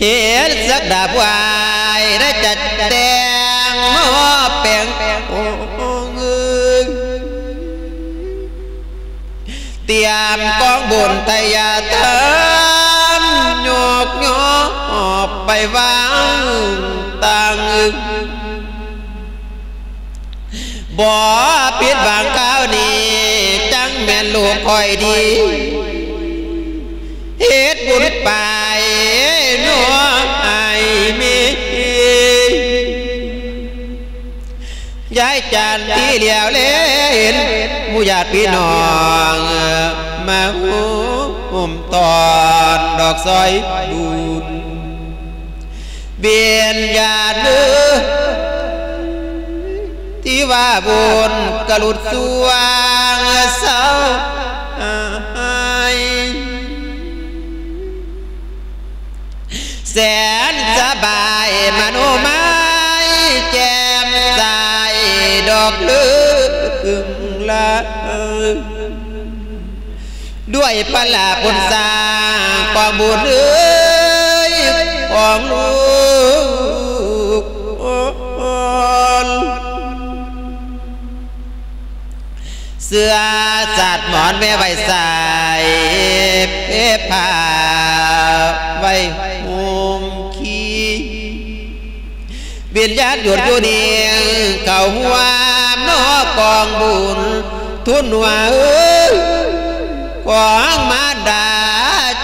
เห็นสักดาบวายได้จัดแดงมอแปลงโอ้เงยเตรียมกองบุญทยาทานโยกโยกไปวางตังบ่ปิดบางก้าวนี้จังแม่นลูกคอยดีเฮ็ดบุญไปายจานที่เหลียวเล่นมู่ญาติพี่น้อง มาหุ่มตอนดอกซอยบุญเบียนญาติเนื้อที่ว่าบุญกระลุดสวางเศร้าแสนสบายมโนไม้แดอกเลืมละด้วยพลาพุนสางกองบุญเอ้ยของลูกเสื้อจัดหมอนแม่ใบใส่เพผ้าไว้มุมขี้เวียนญาติหยดอยู่เดียงเก่าหัว กองบุญทุนว่าเอ้ยกองมาดา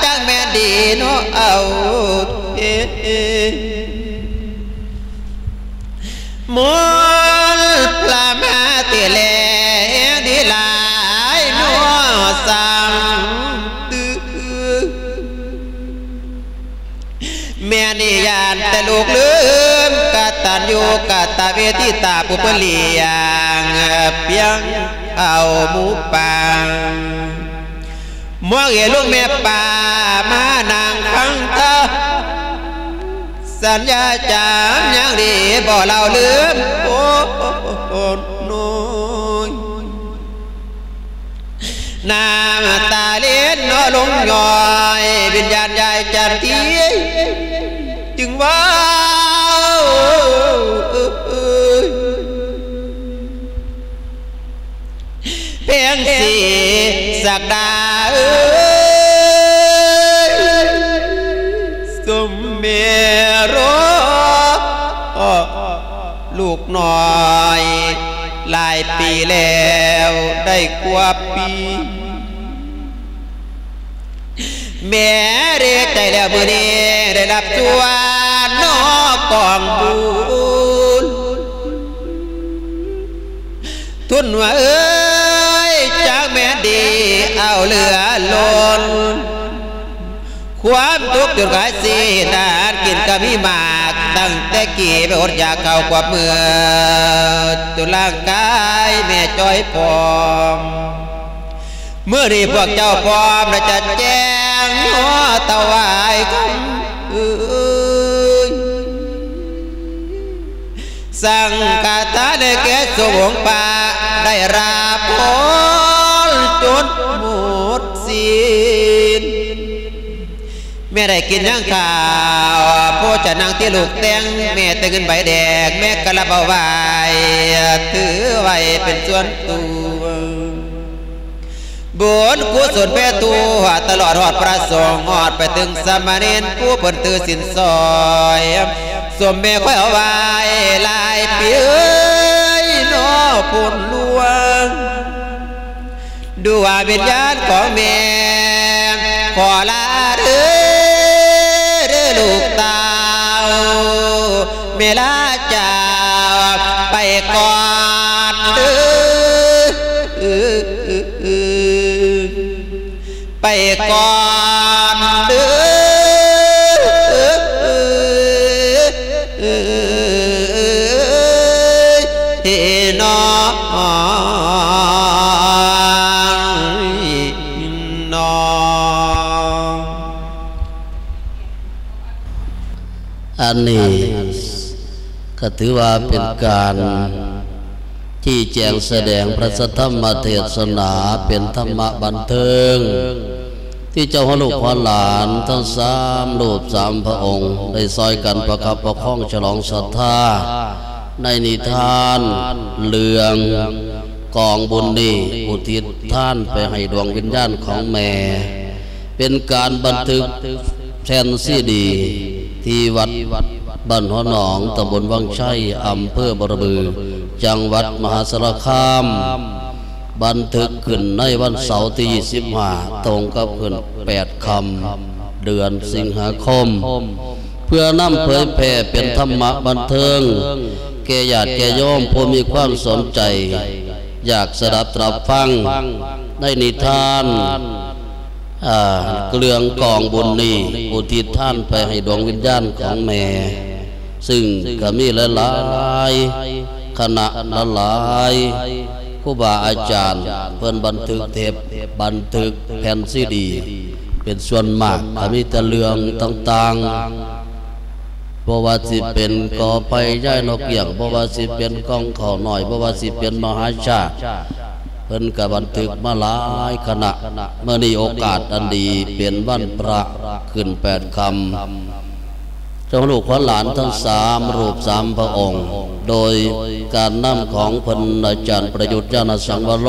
จังแม่ดีเนาะเอาเอ๊ะมนพระมาเตเลดีหลายนัวสังตื้อแม่นิยานแต่ลูกลืมกตัญญูกตเวทิตาปุปเลียง เพียงเอาหมูปังมองเห็นลูกแม่ป่ามานางฟังเธอสัญญาจามยังดีบ่เราลืมโอ้น้ยน้ำตาเลี้ยนนอลงย่อยวิญญาณ ยงสีสักดาเอ้ยสมเมรลูกน้อยหลายปีแล้วได้กว่าปีแม่เรียกใจแล้วมือนี้ได้รับจวนนอกองบุญทุนว่าเอ้ เหลือล้นความทุกข์จนกายสีนานกินก็มีมากตั้งแต่กี่ไปอดอยากเข้ากว่าเมื่อจนร่างกายแม่จอยพร้อม เมื่อนี้พวกเจ้าพร้อมและจะแจ้งหัวตะวายคำเอ้ยสั่งกาตาได้แก่สวงปา กินยังข้าวพ่อจะนั่งที่ลูกแตงแม่แต่เงินใบแดงแม่กระเบาไว้ถือไว้เป็นส่วนตัวบุญกุศลแพ่ตัวตลอดหอดประสงค์หอดไปถึงสมณีนผู้เปินตือสินซอยสมแม่ค่อยเอาไว้ลายปีเอ้ยนอพุ่นลวงดูว่าวิญญาณของแม่ขอลา ลูกเตาเมลาจ้าไปก่อนเด้อไปก่อน ก็ถือว่าเป็นการที่แจงแสดงพระธรรมเทศนาเป็นธรรมะบันเทิง ที่เจ้าพระลูกพ่อหลานทั้งสามรูปสามพระองค์ ได้ซอยกันประคับประคองฉลองศรัทธา ในนิทานเลืองกองบุญนี้อุทิศท่านไปให้ดวงวิญญาณของแม่ เป็นการบันทึกแทนซีดี ที่วัด บ้านหัวหนองตำบลวังชัยอำเภอบรบือ จังหวัดมหาสารคาม บันทึกขึ้นในวันเสาร์ที่25ตรงกับขึ้น8คำเดือนสิงหาคม เพื่อนำเผยแผ่เป็นธรรมะบันเทิง แก่ญาติแก่โยมผู้มีความสนใจ อยากสดับตรับฟังในนิทานเกลืองกองบุญนี้อุทิศท่านไปให้ดวงวิญญาณของแม่ ซึ่งก็มีหลายๆคณะหลายๆครูบาอาจารย์เพิ่นบันทึกเทปบันทึกแผ่นซีดี เป็นส่วนมากก็มีแต่เรื่องต่างๆเพราะว่าสิเป็นกอไปย่ายนกเกี่ยงเพราะว่าสิเป็นกองเขาหน่อยเพราะว่าสิเป็นมหาชาติเพิ่นก็บันทึกมาหลายคณะเมื่อนี้โอกาสอันดีเป็นวันพระขึ้นแปดคำ จ้าลูกขวัญหลานทั้งสามรูปสามพระองค์ โดยการนำของพนอาจารย์ประยุทธ์ยานสังวโร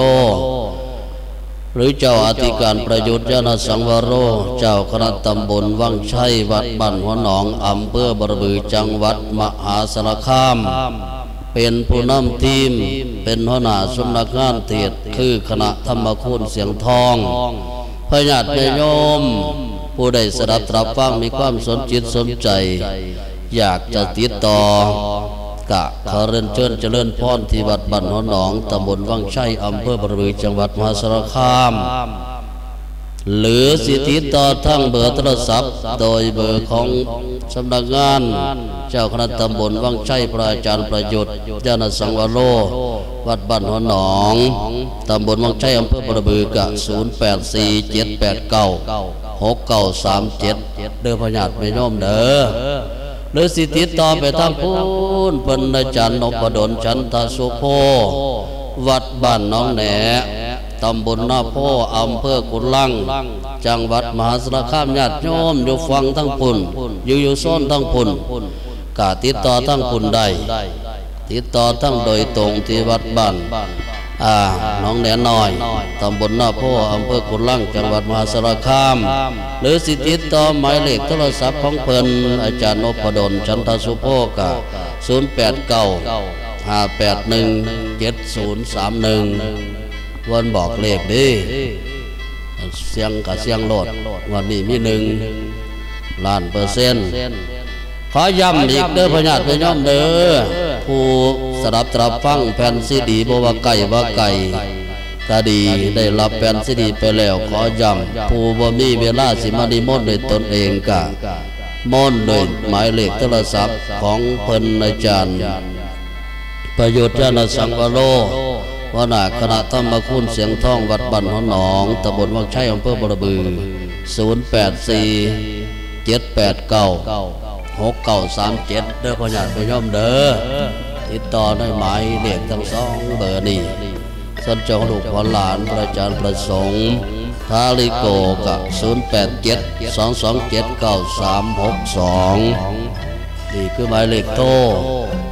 หรือเจ้าอธิการประยุทธ์ยานสังวโรเจ้าคณะตำบลวังชัยวัดบ้านหัวหนองอำเภอบรบือจังหวัดมหาสารคาม เป็นผู้นำทีม เป็นหัวหน้าสำนักงานเทศคือคณะธรรมคุณเสียงทองพญาติโยม ผู้ใดสดับตรับฟังมีความสนจิตสนใจ อยากจะติดต่อกะขอเรียนเชิญเจริญพรที่วัดบ้านหัวหนองตำบลวังชัยอำเภอบรบือจังหวัดมหาสารคาม หรือสิติต่อทั้งเบอร์โทรศัพท์ โดยเบอร์ของสำนักงาน เจ้าคณะตำบลวังชัยพระอาจารย์ประยุทธ์ยานสังวโรวัดบ้านหัวหนองตำบลวังชัยอำเภอประบือกะ 0 8 4 7 8 9 6 9 3 7เด้อพญาติไม่ย่อมเด้อหรือสิติต่อไปทางพูนเพิ่นอาจารย์นพดลชันทสุโพวัดบ้านน้องแหนตำบลนาโพอำเภอกุลัง จังหวัดมหาสารคามญาติโยมอยู่ฟังทั้งพุ่นอยู่อยู่ซ่อนทั้งพุ่นกาติดต่อทั้งพุ่นได้ติดต่อทั้งโดยตรงที่วัดบ้าน อ่าน้องแหนน้อยตำบลนาโพอำเภอกุลังจังหวัดมหาสารคาม หรือสิติดต่อหมายเลขโทรศัพท์ของเพิ่นอาจารย์นพดลชันทสุโภกะ089ห้าแปดหนึ่งเจ็ดศูนย์สามหนึ่งวันบอกเลขดิเสียงกับเสียงโหลดวันนี้มีหนึ่งล้านเปอร์เซ็นต์ขอย้ำอีกเด้อพญาติพญอมเด้อ ผู้สดับตรับฟังแผ่นซีดีบว่าไก่ว่าไก่ก็ดีได้รับแผ่นซีดีไปแล้วขอย้ำผู้บ่มีเวลาสิมาดิมนต์ด้วยตนเองกะมนต์ด้วยหมายเลขโทรศัพท์ของเพิ่นอาจารย์ ประโยชน์ญาณสังวโรวนาคณะธรรมคุณเสียงท่องวัดบันหัวหนองตำบลวังชัยอำเภอบรบือ 084 789 6937เด้อพ่อญาติพ่อโยมเด้อติดต่อได้หมายเลขทั้งสองเบอร์นี้ส่วนจองลูกพ่อหลานพระอาจารย์ประสงค์ทาลิโกกับ087 227 9362นี่คือหมายเลขโทร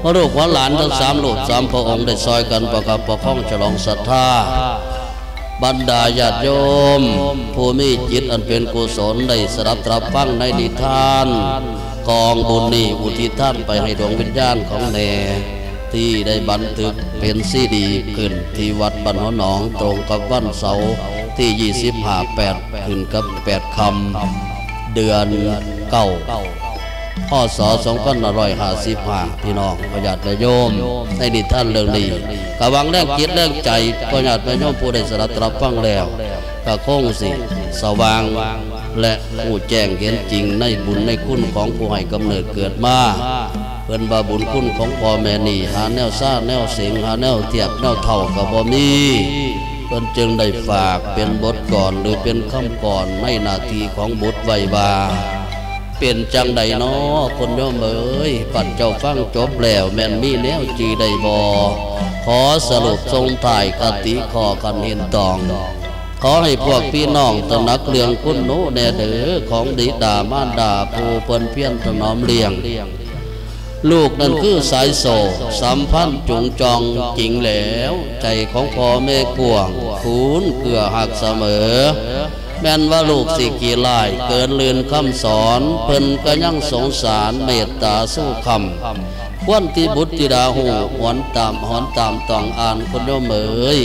พระลูกว่าหลานทั้งสามลูกสามพระองค์ได้ซอยกันประกับประคองฉลองศรัทธาบรรดาญาติโยม ผู้มีจิตอันเป็นกุศลได้สรับตรับฟังในนิทาน กองบุญนี้อุทิศท่านไปให้ดวงวิญญาณของแน่ที่ได้บันทึกเป็นซีดีขึ้นที่วัดบ้านหัวหนองตรงกับวันเสาร์ที่ 25 8 ขึ้นกับ 8 คำ เดือนเก้าพศ2555พี่น้องประหยัดประโยมในดิท่านเรื่องนี้กะวังแรกจิตแรกใจประหยัดประโยมผู้ได้สดับตรับฟังแล้วก็คงสิ สว่าง และผู้แจ้งเห็นจริงในบุญในคุณของผู้ให้กำเนิดเกิดมาเพิ่นบาบุญคุณของพ่อแม่นี่หาแนวซ่าแนวเสียงหาแนวเทียบแนวเท่ากับบ่มีเพิ่นจึงได้ฝากเป็นบทก่อนหรือเป็นคำก่อนในนาทีของบทไว้บาเป็นจังใดน้อคนโยมเอ้ยปัดเจ้าฟังจบแล้วแม่นมีแนวจีได้บอขอสรุปทรงถ่ายกติขอกันเห็นตอง อให้พวกพี่น้องตระหนักเรื่องคุณโนแน่เด้อของดิดามารดาผู้เปินเพี้ยนถนอมเลี้ยง ลูกนั่นคือสายโซสัมพันธ์จงจองจริงแล้ว ใจของพ่อแม่กวงคูนเกลือหักเสมอ แม่นว่าลูกสิกี่ลายเกินลืนคำสอน เพิ่นก็ยังสงสารเมตตาสู้คำ ควนที่บุตรธิดาหูหวนตามหอนตามต้องอ่านคนโยมเอ๋ย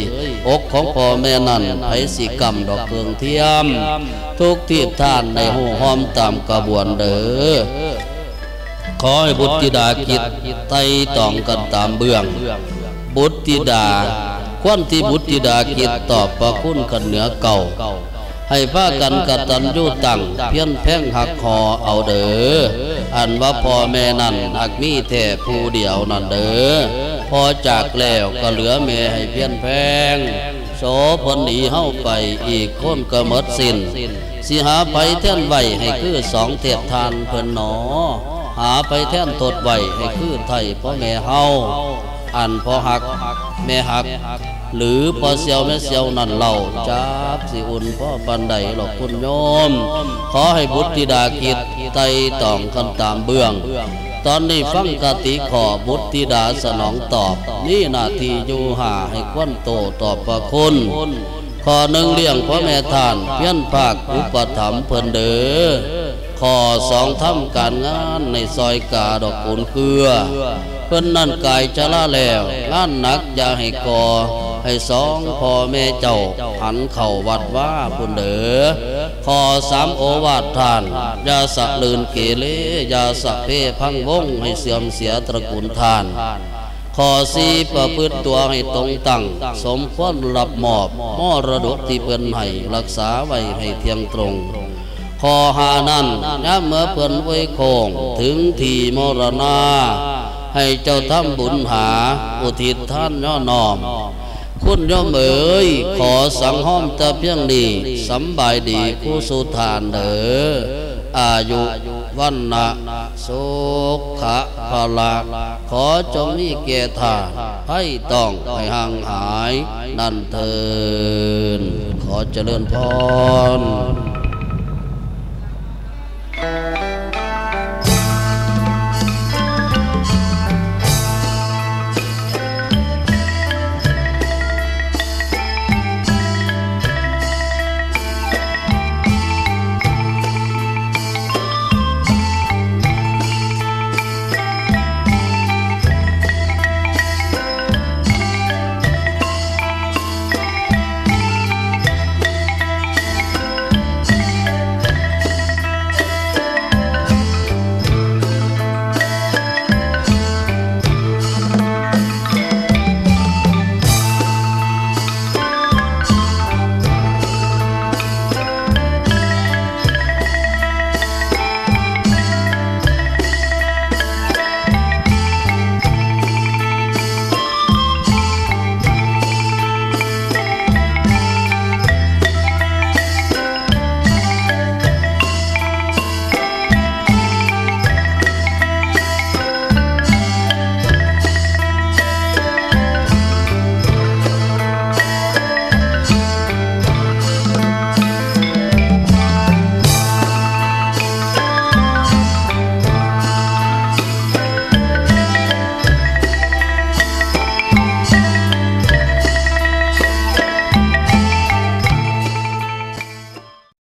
อกของพ่อแม่นั่นไผสิกรรมดอกเครื่องเทียม ทุกที่ท่านในหูหอมตามกระบวนเด้อขอให้บุตรธิดาคิดไต่ต้องกันตามเบื้อง บุตรธิดาควนที่บุตรธิดาคิดตอบประคุณกันเหนือเก่าให้พากันกตัญญูตั้งเพี้ยนแพ่งหักคอเอาเด้อ อันว่าพ่อแม่นั่นหักมีแท่ผู้เดียวนั่นเด้อพอจากแล้วก็เหลือแม่ให้เพี้ยนแพงโสพลหนีเฮาไปอีกคนก็หมดสิ้นสิหาไปแท่นไหวให้คือสองเทศทานเพิ่นหนอ หาไปแท่นตดไหวให้คือไทยพ่อแม่เฮาอันพอหัก แม่หัก หรือพอเสียวแม่เสียวนั่นเล่าจับสิอุ่นพ่อปันใดหรอกคุณโยม ขอให้บุตรธิดากิจไต่ต้องกันตามเบื้อง ตอนนี้ฟังกติขอบุตรธิดาสนองตอบ นี่นาทีอยู่หาให้ควนโตตอบประคุณขอหนึ่งเลี้ยงพ่อแม่ทานเพี้ยนภาคอุปถัมภ์เพิ่นเด้อขอสองทำการงานในซอยกาดอกปูนเกลือ เพิ่นนั่นกายจะละแล้วงานหนักอย่าให้ก่อ ให้สองพ่อแม่เจ้าหันเข่าวัดว่าพุ่นเด้อขอสามโอวาททานยาสะลืนเกเรยาสะเพพังวงให้เสื่อมเสียตระกูลทานขอสีประพฤติตัวให้ตรงตั้งสมควรรับมอบมอระดกที่เพิ่นให้รักษาไว้ให้เที่ยงตรงขอหานั้นย้ำเมื่อเพิ่นไว้โคงถึงที่มรณา ให้เจ้าทำบุญหา อุทิศท่านย่อน้อม คุณโยมเอ๋ยขอสังห้อมแต่เพียงนี้สำบายดีผู้สุทานเด้ออายุวันนะสุขะพละขอจงมีเกียรตาให้ต้องให้ห่างหาย นั่นเถินขอเจริญพร